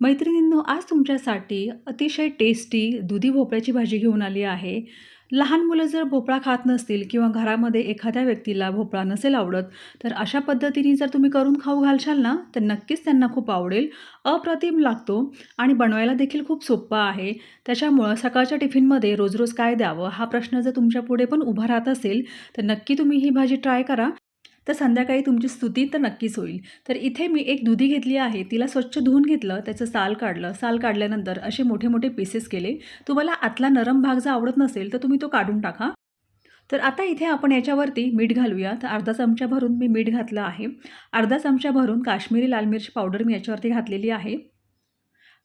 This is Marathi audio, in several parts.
मैत्रिणींनो आज तुमच्यासाठी अतिशय टेस्टी दुधी भोपळ्याची भाजी घेऊन आली आहे. लहान मुलं जर भोपळा खात नसतील किंवा घरामध्ये एखाद्या व्यक्तीला भोपळा नसेल आवडत तर अशा पद्धतीने जर तुम्ही करून खाऊ घालशाल ना तर नक्कीच त्यांना खूप आवडेल. अप्रतिम लागतो आणि बनवायला देखील खूप सोप्पा आहे. त्याच्यामुळं सकाळच्या टिफिनमध्ये रोज रोज काय द्यावं हा प्रश्न जर तुमच्यापुढे पण उभा राहत असेल तर नक्की तुम्ही ही भाजी ट्राय करा. तर संध्याकाळी तुमची स्तुती तर नक्कीच होईल. तर इथे मी एक दुधी घेतली आहे तिला स्वच्छ धुवून घेतलं त्याचं साल काढलं. साल काढल्यानंतर असे मोठे मोठे पीसेस केले. तुम्हाला आतला नरम भाग जर आवडत नसेल तर तुम्ही तो काढून टाका. तर आता इथे आपण याच्यावरती मीठ घालूया. तर अर्धा चमचा भरून मी मीठ घातलं आहे. अर्धा चमचा भरून काश्मीरी लाल मिरची पावडर मी याच्यावरती घातलेली आहे.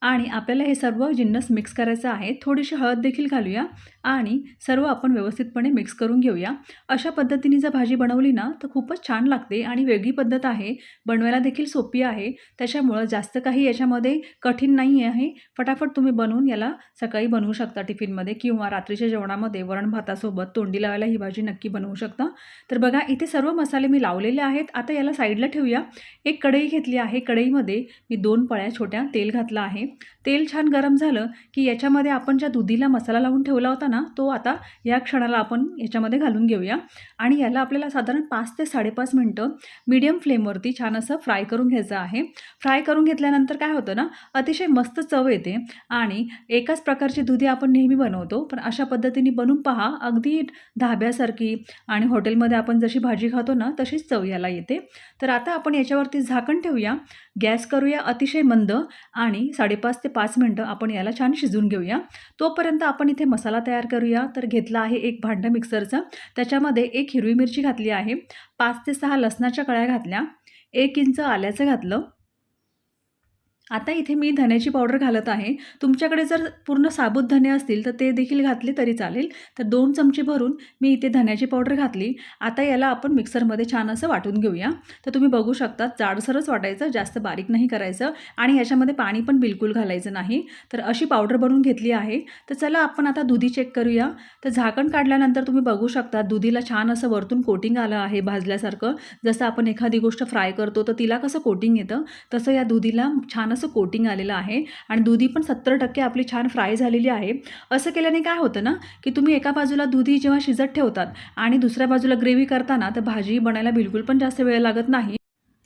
आणि आपल्याला हे सर्व जिन्नस मिक्स करायचं आहे थोडीशी हळद देखील घालूया आणि सर्व आपण व्यवस्थितपणे मिक्स करून घेऊया. अशा पद्धतीने जर भाजी बनवली ना तर खूपच छान लागते आणि वेगळी पद्धत आहे. बनवायला देखील सोपी आहे. त्याच्यामुळं जास्त काही याच्यामध्ये कठीण नाही आहे. फटाफट तुम्ही बनवून याला सकाळी बनवू शकता टिफिनमध्ये किंवा रात्रीच्या जेवणामध्ये वरण भातासोबत तोंडी लावायला ही भाजी नक्की बनवू शकता. तर बघा इथे सर्व मसाले मी लावलेले आहेत. आता याला साईडला ठेवूया. एक कढई घेतली आहे. कढईमध्ये मी दोन पळ्या छोट्या तेल घातलं आहे. तेल छान गरम झालं की याच्यामध्ये आपण ज्या दुधीला मसाला लावून ठेवला होता ना तो आता या क्षणाला आपण याच्यामध्ये घालून घेऊया. आणि याला आपल्याला साधारण पाच ते साडेपाच मिनटं मीडियम फ्लेमवरती छान असं फ्राय करून घ्यायचं आहे. फ्राय करून घेतल्यानंतर काय होतं ना अतिशय मस्त चव येते आणि एकाच प्रकारची दुधी आपण नेहमी बनवतो. पण अशा पद्धतीने बनवून पहा अगदी धाब्यासारखी आणि हॉटेलमध्ये आपण जशी भाजी खातो ना तशीच चव याला येते. तर आता आपण याच्यावरती झाकण ठेवूया. गॅस करूया अतिशय मंद आणि साडेपाच ते पाच मिनटं आपण याला छान शिजून घेऊया. तोपर्यंत आपण इथे मसाला तयार करूया. तर घेतला आहे एक भांडं मिक्सरचं. त्याच्यामध्ये एक हिरवी मिरची घातली आहे. पाच ते सहा लसणाच्या कळ्या घातल्या. एक इंच आल्याचं घातलं. आता इथे मी धन्याची पावडर घालत आहे. तुमच्याकडे जर पूर्ण साबूत धने असतील तर ते देखील घातले तरी चालेल. तर दोन चमचे भरून मी इथे धन्याची पावडर घातली. आता याला आपण मिक्सरमध्ये छान असं वाटून घेऊया. तर तुम्ही बघू शकता जाडसरच वाटायचं जास्त बारीक नाही करायचं आणि ह्याच्यामध्ये पाणी पण बिलकुल घालायचं नाही. तर अशी पावडर बनवून घेतली आहे. तर चला आपण आता दुधी चेक करूया. तर झाकण काढल्यानंतर तुम्ही बघू शकता दुधीला छान असं वरतून कोटिंग आलं आहे भाजल्यासारखं. जसं आपण एखादी गोष्ट फ्राय करतो तर तिला कसं कोटिंग येतं? तसं या दुधीला छान असं कोटिंग आलेलं आहे आणि दुधी पण सत्तर टक्के आपली छान फ्राय झालेली आहे. असं केल्याने काय होतं ना की तुम्ही एका बाजूला दुधी जेव्हा शिजत ठेवतात आणि दुसऱ्या बाजूला ग्रेव्ही करताना तर भाजी बनायला बिलकुल पण जास्त वेळ लागत नाही.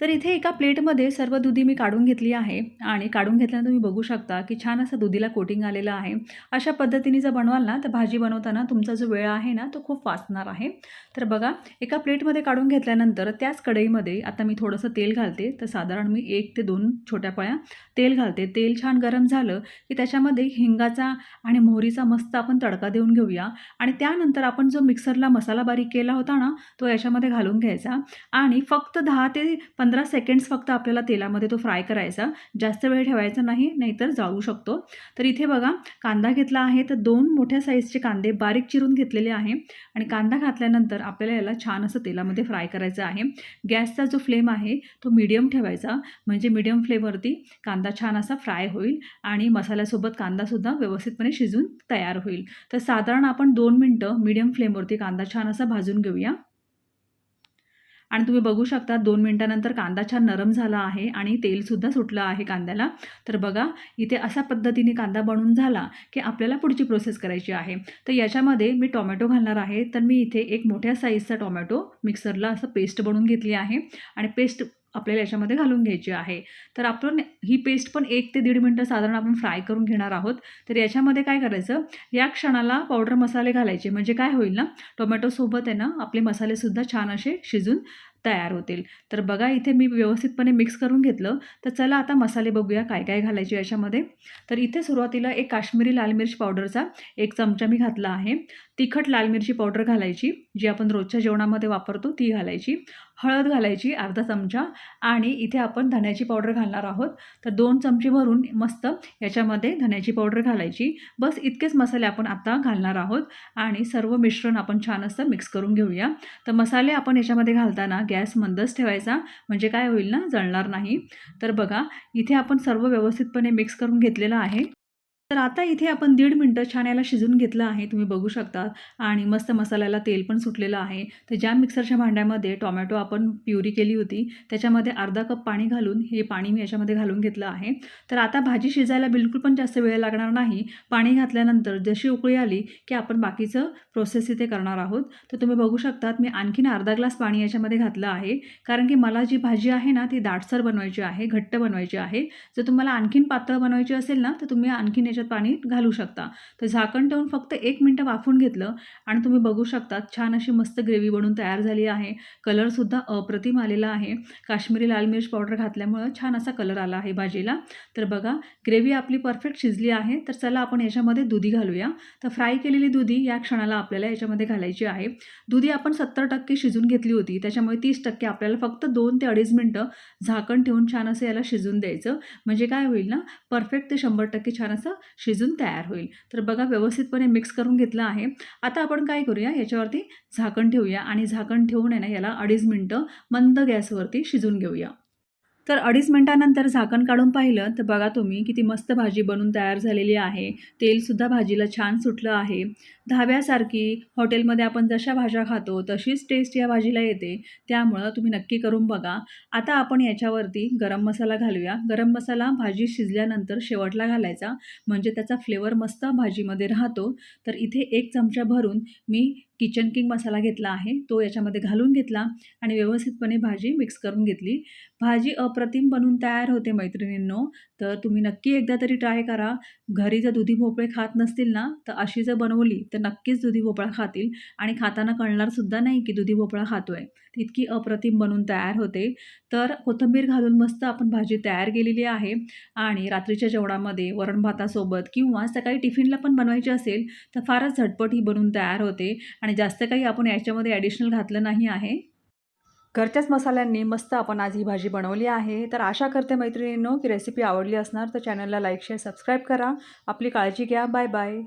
तर इथे एका प्लेटमध्ये सर्व दुधी मी काढून घेतली आहे. आणि काढून घेतल्यानंतर तुम्ही बघू शकता की छान असं दुधीला कोटिंग आलेलं आहे. अशा पद्धतीने जर बनवाल ना तर भाजी बनवताना तुमचा जो वेळ आहे ना तो खूप वाचणार आहे. तर बघा एका प्लेटमध्ये काढून घेतल्यानंतर त्याच कढईमध्ये आता मी थोडंसं तेल घालते तर साधारण मी एक ते दोन छोट्या पळ्या तेल घालते. तेल छान गरम झालं की त्याच्यामध्ये हिंगाचा आणि मोहरीचा मस्त आपण तडका देऊन घेऊया. आणि त्यानंतर आपण जो मिक्सरला मसाला बारीक केला होता ना तो याच्यामध्ये घालून घ्यायचा. आणि फक्त दहा ते पंधरा सेकंड्स फक्त आपल्याला तेलामध्ये तो फ्राय करायचा. जास्त वेळ ठेवायचा नाही नाहीतर जाळू शकतो. तर इथे बघा कांदा घेतला आहे तर दोन मोठ्या साईजचे कांदे बारीक चिरून घेतलेले आहे. आणि कांदा घातल्यानंतर आपल्याला याला छान असं तेलामध्ये फ्राय करायचं आहे. गॅसचा जो फ्लेम आहे तो मीडियम ठेवायचा. म्हणजे मीडियम फ्लेमवरती कांदा छान असा फ्राय होईल आणि मसाल्यासोबत कांदासुद्धा व्यवस्थितपणे शिजून तयार होईल. तर साधारण आपण दोन मिनटं मीडियम फ्लेमवरती कांदा छान असा भाजून घेऊया. आणि तुम्ही बघू शकता दोन मिनटानंतर कांदा छान नरम झाला आहे आणि तेलसुद्धा सुटलं आहे कांद्याला. तर बघा इथे अशा पद्धतीने कांदा बनून झाला की आपल्याला पुढची प्रोसेस करायची आहे. तर याच्यामध्ये मी टोमॅटो घालणार आहे. तर मी इथे एक मोठ्या साईजचा टोमॅटो मिक्सरला असं पेस्ट बनवून घेतली आहे. आणि पेस्ट आपल्याला याच्यामध्ये घालून घ्यायची आहे. तर आपण ही पेस्ट पण एक ते दीड मिनटं साधारण आपण फ्राय करून घेणार आहोत. तर याच्यामध्ये काय करायचं? या क्षणाला पावडर मसाले घालायचे. म्हणजे काय होईल ना? टोमॅटोसोबत आहे ना आपले मसालेसुद्धा छान असे शिजून तयार होतील. तर बघा इथे मी व्यवस्थितपणे मिक्स करून घेतलं. तर चला आता मसाले बघूया काय काय घालायचे याच्यामध्ये. तर इथे सुरुवातीला एक काश्मीरी लाल मिर्च पावडरचा एक चमचा मी घातला आहे. तिखट लाल मिरची पावडर घालायची जी आपण रोजच्या जेवणामध्ये वापरतो ती घालायची हळद घालायची अर्धा चमचा आणि इथे आपण धण्याची पावडर घालणार आहोत. तर दोन चमचे भरून मस्त याच्यामध्ये धण्याची पावडर घालायची. बस इतकेच मसाले आपण आता घालणार आहोत आणि सर्व मिश्रण आपण छान असं मिक्स करून घेऊया. तर मसाले आपण याच्यामध्ये घालताना गॅस मंदच ठेवायचा म्हणजे काय होईल ना जळणार नाही. तर बघा इथे आपण सर्व व्यवस्थितपणे मिक्स करून घेतलेलं आहे. तर आता इथे आपण दीड मिनटं छान याला शिजून घेतलं आहे तुम्ही बघू शकता आणि मस्त मसाल्याला तेल पण सुटलेलं आहे. तर ज्या मिक्सरच्या भांड्यामध्ये टोमॅटो आपण प्युरी केली होती त्याच्यामध्ये अर्धा कप पाणी घालून हे पाणी मी याच्यामध्ये घालून घेतलं आहे. तर आता भाजी शिजायला बिलकुल पण जास्त वेळ लागणार नाही. पाणी घातल्यानंतर जशी उकळी आली की आपण बाकीचं प्रोसेस इथे करणार आहोत. तर तुम्ही बघू शकतात मी आणखीन अर्धा ग्लास पाणी याच्यामध्ये घातलं आहे. कारण की मला जी भाजी आहे ना ती दाटसर बनवायची आहे घट्ट बनवायची आहे. जर तुम्हाला आणखीन पातळ बनवायची असेल ना तर तुम्ही आणखीन त्याच्यात पाणी घालू शकता. तर झाकण ठेवून फक्त एक मिनटं वाफून घेतलं आणि तुम्ही बघू शकता छान अशी मस्त ग्रेव्ही बनून तयार झाली आहे. कलरसुद्धा अप्रतिम आलेला आहे. काश्मीरी लाल मिर्च पावडर घातल्यामुळं छान असा कलर आला आहे भाजीला. तर बघा ग्रेव्ही आपली परफेक्ट शिजली आहे. तर चला आपण याच्यामध्ये दुधी घालूया. तर फ्राय केलेली दुधी या क्षणाला आपल्याला याच्यामध्ये घालायची आहे. दुधी आपण सत्तर टक्के शिजून घेतली होती. त्याच्यामुळे तीस टक्के आपल्याला फक्त दोन ते अडीच मिनटं झाकण ठेवून छान असं याला शिजून द्यायचं. म्हणजे काय होईल ना परफेक्ट ते शंभर टक्के छान असं शिजून तयार होईल. तर बघा व्यवस्थितपणे मिक्स करून घेतलं आहे. आता आपण काय करूया? याच्यावरती झाकण ठेवूया आणि झाकण ठेवून आहे ना याला अडीच मिनटं मंद गॅसवरती शिजून घेऊया. तर अडीच मिनटानंतर झाकण काढून पाहिलं तर बघा तुम्ही किती मस्त भाजी बनून तयार झालेली आहे. तेलसुद्धा भाजीला छान सुटलं आहे. धाब्यासारखी हॉटेलमध्ये आपण जशा भाज्या खातो तशीच टेस्ट या भाजीला येते. त्यामुळं तुम्ही नक्की करून बघा. आता आपण याच्यावरती गरम मसाला घालूया. गरम मसाला भाजी शिजल्यानंतर शेवटला घालायचा. म्हणजे त्याचा फ्लेवर मस्त भाजीमध्ये राहतो. तर इथे एक चमचा भरून मी किचन किंग मसाला घेतला आहे. तो याच्यामध्ये घालून घेतला आणि व्यवस्थितपणे भाजी मिक्स करून घेतली. भाजी अप्रतिम बनून तयार होते मैत्रिणींनो. तर तुम्ही नक्की एकदा तरी ट्राय करा. घरी जर दुधी भोपळे खात नसतील ना तर अशी जर बनवली तर नक्कीच दुधी भोपळा खातील. आणि खाताना कळणारसुद्धा नाही की दुधी भोपळा खातो आहे इतकी अप्रतिम बनून तयार होते. तर कोथिंबीर घालून मस्त आपण भाजी तयार केलेली आहे. आणि रात्रीच्या जेवणामध्ये वरण भातासोबत किंवा सकाळी टिफिनला पण बनवायची असेल तर फारच झटपट ही बनवून तयार होते. आणि जास्त काही आपण याच्यामध्ये ॲडिशनल घातलं नाही आहे. घरच्याच मसाल्यांनी मस्त आपण आज ही भाजी बनवली आहे. तर आशा करते मैत्रिणींनो की रेसिपी आवडली असणार तर चॅनलला लाईक शेअर सबस्क्राईब करा. आपली काळजी घ्या. Bye bye